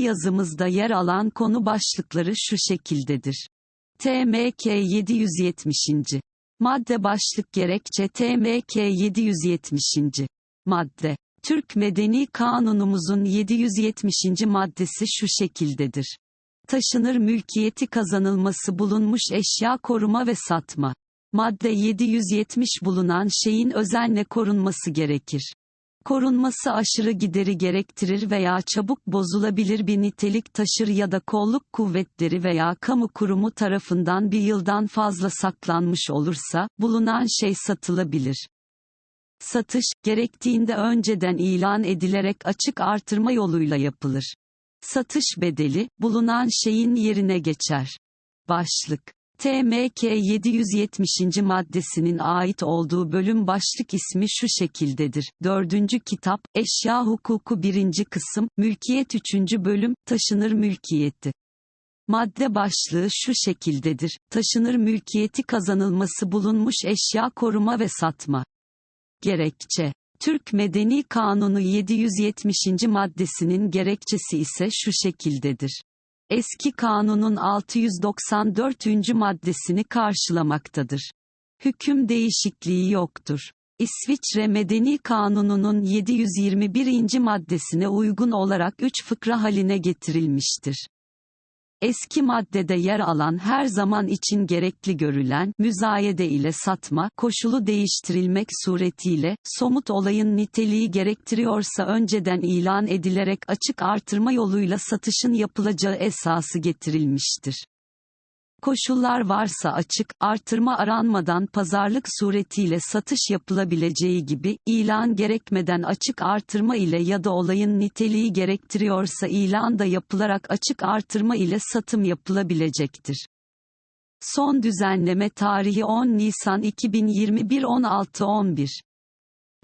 yazımızda yer alan konu başlıkları şu şekildedir. TMK 770. Madde başlık gerekçe TMK 770. Madde. Türk Medeni Kanunumuzun 770. maddesi şu şekildedir. Taşınır mülkiyeti kazanılması bulunmuş eşya koruma ve satma. Madde 770 bulunan şeyin özenle korunması gerekir. Korunması aşırı gideri gerektirir veya çabuk bozulabilir bir nitelik taşır ya da kolluk kuvvetleri veya kamu kurumu tarafından bir yıldan fazla saklanmış olursa, bulunan şey satılabilir. Satış, gerektiğinde önceden ilan edilerek açık artırma yoluyla yapılır. Satış bedeli, bulunan şeyin yerine geçer. Başlık TMK 770. maddesinin ait olduğu bölüm başlık ismi şu şekildedir. 4. kitap, Eşya Hukuku 1. kısım, Mülkiyet 3. bölüm, Taşınır mülkiyeti. Madde başlığı şu şekildedir. Taşınır mülkiyeti kazanılması bulunmuş eşya koruma ve satma. Gerekçe Türk Medeni Kanunu 770. maddesinin gerekçesi ise şu şekildedir. Eski kanunun 694. maddesini karşılamaktadır. Hüküm değişikliği yoktur. İsviçre Medeni Kanunu'nun 721. maddesine uygun olarak 3 fıkra haline getirilmiştir. Eski maddede yer alan her zaman için gerekli görülen müzayede ile satma koşulu değiştirilmek suretiyle somut olayın niteliği gerektiriyorsa önceden ilan edilerek açık artırma yoluyla satışın yapılacağı esası getirilmiştir. Koşullar varsa açık, artırma aranmadan pazarlık suretiyle satış yapılabileceği gibi, ilan gerekmeden açık artırma ile ya da olayın niteliği gerektiriyorsa ilan da yapılarak açık artırma ile satım yapılabilecektir. Son düzenleme tarihi 10 Nisan 2021 16-11